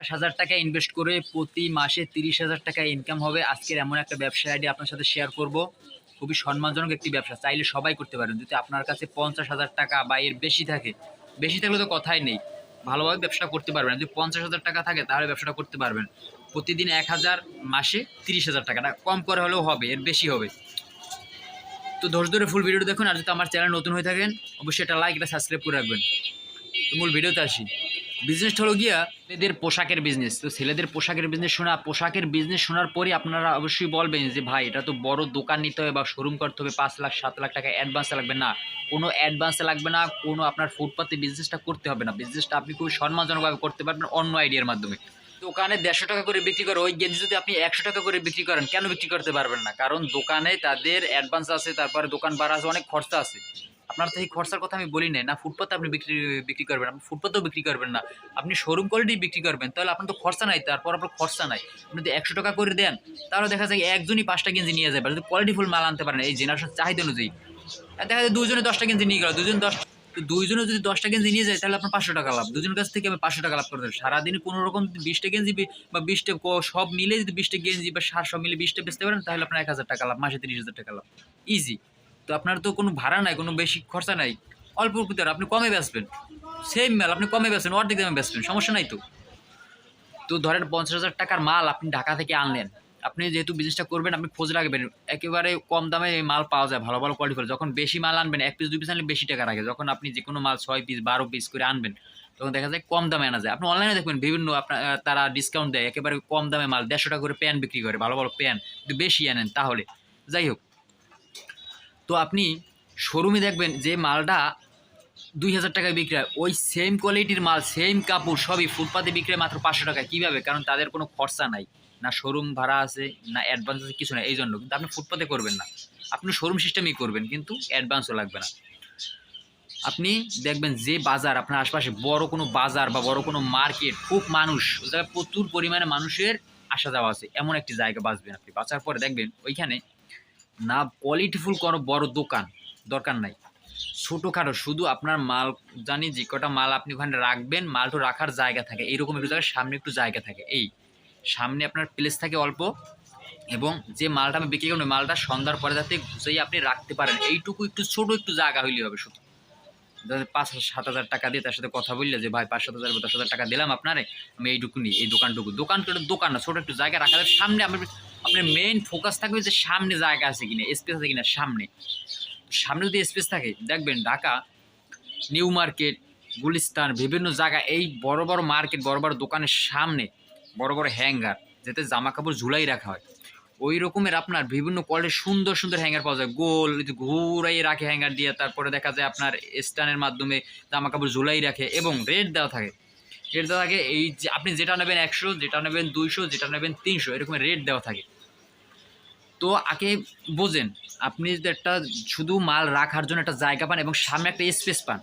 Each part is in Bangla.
হাজার টাকা ইনভেস্ট করে প্রতি মাসে তিরিশ হাজার টাকা ইনকাম হবে। আজকের এমন একটা ব্যবসা আইডি আপনার সাথে শেয়ার করব। খুবই সম্মানজনক একটি ব্যবসা। চাইলে সবাই করতে পারেন। যদি আপনার কাছে পঞ্চাশ হাজার টাকা বা এর বেশি থাকে, বেশি থাকলে তো কথাই নেই। ভালোভাবে ব্যবসা করতে পারবেন। যদি পঞ্চাশ হাজার টাকা থাকে, তাহলে ব্যবসাটা করতে পারবেন। প্রতিদিন এক হাজার, মাসে তিরিশ হাজার টাকাটা কম করে হলেও হবে, এর বেশি হবে। তো ধৈর্য ধরে ফুল ভিডিওটা দেখুন। আর যদি আমার চ্যানেল নতুন হয়ে থাকেন, অবশ্যই এটা লাইক এটা সাবস্ক্রাইব করে রাখবেন। তো মূল ভিডিওতে আসি। বিজনেসটা হলো গিয়া ছেলেদের পোশাকের বিজনেস তো ছেলেদের পোশাকের বিজনেস শোনা, পোশাকের বিজনেস শোনার পরে আপনারা অবশ্যই বলবেন যে, ভাই, এটা তো বড় দোকান নিতে হবে বা শোরুম করতে হবে, পাঁচ লাখ, সাত লাখ টাকা অ্যাডভান্স লাগবে। না, কোনো অ্যাডভান্স লাগবে না, কোনো আপনার ফুটপাতে বিজনেসটা করতে হবে না। বিজনেসটা আপনি খুবই সম্মানজনকভাবে করতে পারবেন অন্য আইডিয়ার মাধ্যমে। দোকানে দেড়শো টাকা করে বিক্রি করে, ওই গেঞ্জি যদি আপনি একশো টাকা করে বিক্রি করেন, কেন বিক্রি করতে পারবেন না? কারণ দোকানে তাদের অ্যাডভান্স আছে, তারপরে দোকান ভাড়া আছে, অনেক খরচা আছে। আপনার তো এই খরচার কথা আমি বলি নাই। না, ফুটপাতে আপনি বিক্রি বিক্রি করবেন, আপনি ফুটপাতেও বিক্রি করবেন না। আপনি শোরুম কোয়ালিটি বিক্রি করবেন, তাহলে আপনার তো খরচা নাই, তারপর আপনার খরচা নাই। আপনি যদি একশো টাকা করে দেন, তাহলে দেখা যায় একজনই পাঁচটা গেঞ্জি নিয়ে যাবে। যদি কোয়ালিটিফুল মাল আনতে পারেন, এই জেনারেশন চাহিদা অনুযায়ী। দেখা যায় দুজনে দশটা গেঞ্জি নিয়ে গেল দুজন দশ, তো দুইজনে যদি দশটা গেঞ্জি নিয়ে যায়, তাহলে আপনার পাঁচশো টাকা লাভ। দুজনের কাছ থেকে আমি পাঁচশো টাকা লাভ করতে সারাদিনে কোনো রকম বিশটা গেঞ্জি বা বিশটা সব মিলে যদি বিশটা গেঞ্জি বা সার সব মিলে বিশটা বেচতে পারেন, তাহলে আপনার এক হাজার টাকা লাভ, মাসে তিরিশ হাজার টাকা লাভ। ইজি তো আপনার তো কোনো ভাড়া নাই, কোনো বেশি খরচা নাই। অল্প ভিতরে আপনি কমে বেচবেন। সেম মাল আপনি কমে বেচবেন, অর্ধেক দামে বেচবেন, সমস্যা নাই তো। তো ধরেন পঞ্চাশ হাজার টাকার মাল আপনি ঢাকা থেকে আনলেন। আপনি যেহেতু বিজনেসটা করবেন, আপনি খোঁজ রাখবেন, একেবারে কম দামে মাল পাওয়া যায়, ভালো ভালো কোয়ালিটি করে যখন বেশি মাল আনবেন, এক পিস দুই পিস আনলে বেশি টাকা রাখে। যখন আপনি যে কোনো মাল ছয় পিস বারো পিস করে আনবেন, তখন দেখা যায় কম দামে আনা যায়। আপনি অনলাইনে দেখবেন বিভিন্ন আপনার তারা ডিসকাউন্ট দেয়, একেবারে কম দামে মাল, দেড়শো টাকা করে প্যান বিক্রি করে, ভালো ভালো প্যান বেশি আনেন তাহলে। যাই হোক তো আপনি শোরুমে দেখবেন যে মালটা দুই হাজার টাকায় বিক্রি হয় ওই সেম কোয়ালিটির মাল সেম কাপড় সবই ফুটপাতে বিক্রি মাত্র পাঁচশো টাকা কীভাবে? কারণ তাদের কোনো খরচা নাই। না শোরুম ভাড়া আছে, না অ্যাডভান্স আছে, কিছু না এই জন্য। কিন্তু আপনি ফুটপাতে করবেন না। আপনি শোরুম সিস্টেমেই করবেন, কিন্তু অ্যাডভান্সও লাগবে না। আপনি দেখবেন যে বাজার, আপনার আশপাশে বড় কোনো বাজার বা বড় কোনো মার্কেট, খুব মানুষ, ওই জায়গায় প্রচুর পরিমাণে মানুষের আসা যাওয়া আছে। এমন একটি জায়গা বাঁচবেন আপনি। বাঁচার পরে দেখবেন ওইখানে না কোয়ালিটিফুল কোনো বড় দোকান, দরকার নাই। ছোটোখাটো, শুধু আপনার মাল, জানি যে কটা মাল আপনি ওখানে রাখবেন মালটা রাখার জায়গা থাকে এইরকম একটু জায়গায় সামনে একটু জায়গা থাকে, এই। সামনে আপনার প্লেস থাকে অল্প, এবং যে মালটা আমি বিক্রি করব মালটা সন্ধ্যার পরে যাতে গুছিয়ে আপনি রাখতে পারেন, এইটুকু একটু ছোট একটু জায়গা হইলে হবে শুধু। পাঁচ সাত হাজার টাকা দিয়ে তার সাথে কথা বললে যে, ভাই, পাঁচ সাত হাজার দশ হাজার টাকা দিলাম আপনারে, আমি এইটুকু নিই, এই দোকানটুকু। দোকান দোকান না, ছোটো একটু জায়গা রাখা সামনে আপনার আপনার মেইন ফোকাস থাকবে যে সামনে জায়গা আছে কিনা স্পেস আছে কিনা, সামনে। সামনে যদি স্পেস থাকে, দেখবেন ঢাকা নিউ মার্কেট গুলিস্তান, বিভিন্ন জায়গা, এই বড় বড় মার্কেট বড় বড় দোকানের সামনে বড় বড় হ্যাঙ্গার যাতে জামা কাপড় ঝুলাই রাখা হয়। ওই রকমের আপনার বিভিন্ন কোয়ালিটির সুন্দর সুন্দর হ্যাঙ্গার পাওয়া যায়। গোল ঘুরাই রাখে হ্যাঙ্গার দিয়ে, তারপরে দেখা যায় আপনার স্ট্যান্ডের মাধ্যমে জামা কাপড় ঝুলাই রাখে এবং রেট দেওয়া থাকে। রেট দেওয়া থাকে, এই যে আপনি যেটা নেবেন একশো, যেটা নেবেন দুইশো, যেটা নেবেন তিনশো, এরকম রেট দেওয়া থাকে। তো আগে বোঝেন, আপনি যদি একটা শুধু মাল রাখার জন্য একটা জায়গা পান এবং সামনে একটা স্পেস পান,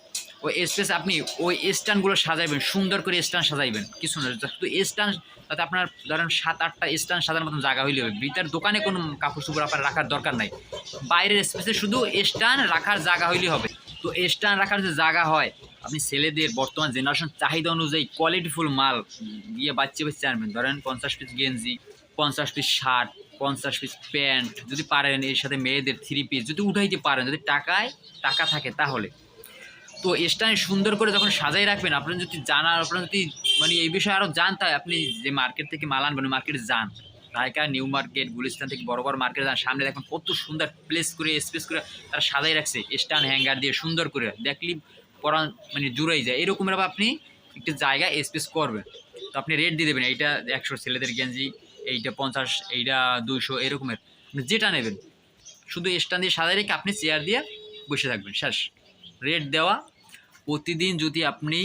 ওই স্পেস আপনি ওই স্ট্যান্ডগুলো সাজাইবেন, সুন্দর করে স্ট্যান্ড সাজাইবেন, কিছু না শুধু স্ট্যান্ড, তাতে আপনার ধরেন সাত আটটা স্ট্যান্ড সাজানোর মতন জায়গা হইলে হবে। ভিতর দোকানে কোনো কাপড় চোপড় আপনার রাখার দরকার নাই। বাইরের স্পেসে শুধু স্ট্যান্ড রাখার জায়গা হইলে হবে। তো স্ট্যান্ড রাখার যে জায়গা হয়, আপনি ছেলেদের বর্তমান জেনারেশন চাহিদা অনুযায়ী কোয়ালিটিফুল মাল দিয়ে বাচ্চা বাচ্চা আনবেন ধরেন পঞ্চাশ পিস গেঞ্জি, পঞ্চাশ পিস শার্ট পঞ্চাশ পিস প্যান্ট যদি পারেন এর সাথে মেয়েদের থ্রি পিস যদি উঠাইতে পারেন, যদি টাকায় টাকা থাকে তাহলে। তো স্ট্যান্ড সুন্দর করে যখন সাজাই রাখবেন, আপনার যদি জানার, আপনার যদি মানে এই বিষয়ে আরও জানতে হয়, আপনি যে মার্কেট থেকে মাল আনবেন মার্কেটে যান। ঢাকা নিউ মার্কেট গুলিস্তান থেকে বড় বড় মার্কেটে যান, সামনে দেখুন কত সুন্দর প্লেস করে স্পেস করে তারা সাজাই রাখছে স্ট্যান্ড হ্যাঙ্গার দিয়ে সুন্দর করে। দেখলি পরান মানে জুড়াই যায়। এরকমের আপনি একটি জায়গা স্পেস করবেন। তো আপনি রেট দিয়ে দেবেন, এইটা একশো ছেলেদের গেঞ্জি এইটা পঞ্চাশ, এইটা দুইশো, এরকমের। যেটা নেবেন, শুধু স্ট্যান্ড দিয়ে সাদা রেখে আপনি চেয়ার দিয়ে বসে থাকবেন, শেষ। রেট দেওয়া, প্রতিদিন যদি আপনি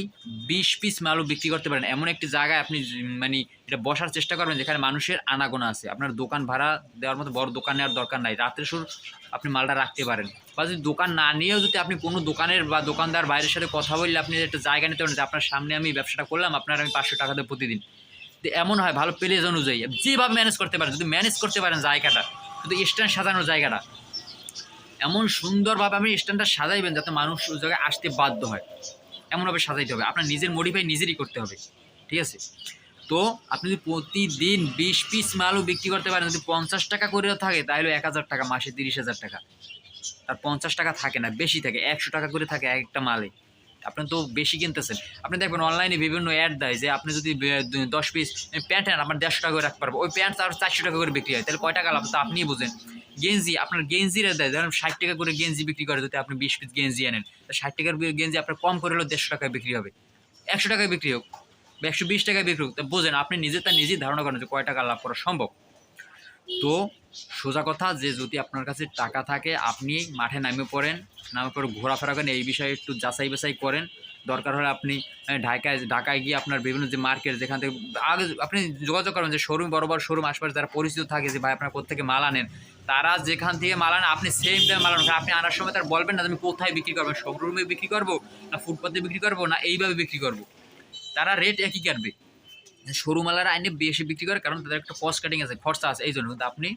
বিশ পিস মালও বিক্রি করতে পারেন, এমন একটি জায়গায় আপনি মানে এটা বসার চেষ্টা করবেন যেখানে মানুষের আনাগোনা আছে। আপনার দোকান ভাড়া দেওয়ার মতো বড় দোকান নেওয়ার দরকার নাই। রাত্রে শুরু আপনি মালটা রাখতে পারেন। বা যদি দোকান না নিয়েও যদি আপনি কোনো দোকানের বা দোকানদার বাইরের সাথে কথা বললে আপনি একটা জায়গা নিতে পারেন যে, আপনার সামনে আমি ব্যবসাটা করলাম, আপনার আমি পাঁচশো টাকা দেবো প্রতিদিন। এমন হয় ভালো প্লেস অনুযায়ী। যেভাবে ম্যানেজ করতে পারেন, যদি ম্যানেজ করতে পারেন জায়গাটা শুধু স্ট্যান্ড সাজানোর জায়গাটা, এমন সুন্দরভাবে আপনি স্ট্যান্ডটা সাজাইবেন যাতে মানুষ ওই জায়গায় আসতে বাধ্য হয়। এমনভাবে সাজাইতে হবে। আপনার নিজের মডিফাই নিজেরই করতে হবে। ঠিক আছে? তো আপনি যদি প্রতিদিন বিশ পিস মালও বিক্রি করতে পারেন, যদি পঞ্চাশ টাকা করেও থাকে, তাহলে এক হাজার টাকা, মাসে তিরিশ হাজার টাকা। আর পঞ্চাশ টাকা থাকে না, বেশি থাকে। একশো টাকা করে থাকে এক একটা মালে। আপনি তো বেশি কিনতেছেন। আপনি দেখবেন অনলাইনে বিভিন্ন অ্যাড দেয় যে আপনি যদি দশ পিস প্যান্ট নেন, আপনার দেড়শো টাকা করে রাখতে পারব। ওই প্যান্ট আর চারশো টাকা করে বিক্রি হয়। তাহলে কয় টাকা লাভ? তো আপনিই বুঝেন। গেঞ্জি, আপনার গেঞ্জিরা দেয়। ধরেন ষাট টাকা করে গেঞ্জি বিক্রি করে, যদি আপনি বিশ পিস গেঞ্জি আনেন ষাট টাকার গেঞ্জি আপনার কম করে হলেও দেড়শো টাকায় বিক্রি হবে। একশো টাকায় বিক্রি হোক, বা একশো বিশ টাকায় বিক্রি হোক, তা বোঝেন, আপনি নিজে তার নিজেই ধারণা করেন যে কয় টাকা লাভ করা সম্ভব। তো সোজা কথা যে যদি আপনার কাছে টাকা থাকে, আপনি মাঠে নামে পড়েন নামে পড়ে ঘোরাফেরা করেন, এই বিষয়ে একটু যাচাই বাছাই করেন। দরকার হলে আপনি ঢাকায় ঢাকায় গিয়ে আপনার বিভিন্ন যে মার্কেট, যেখান থেকে আগে আপনি যোগাযোগ করবেন যে শোরুম বড় বড় শোরুম, আশপাশে যারা পরিচিত থাকে যে ভাই আপনার কোথেকে মাল আনেন, তারা যেখান থেকে মাল আনেন, আপনি সেম দামে মাল আনেন। আপনি আনার সময় তার বলবেন না আমি কোথায় বিক্রি করব শোরুমে বিক্রি করব, না ফুটপাতে বিক্রি করব, না এইভাবে বিক্রি করব। তারা রেট একই কাটবে। শোরুমালারা আইনে বেশি বিক্রি করে কারণ তাদের একটা কস্ট কাটিং আছে, খরচা আছে, এই জন্য। আপনি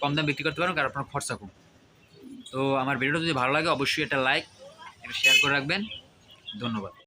কম দাম বিক্রি করতে পারেন, কারণ আপনার খরচা কম। তো আমার ভিডিওটা যদি ভালো লাগে, অবশ্যই একটা লাইক এটা শেয়ার করে রাখবেন। ধন্যবাদ।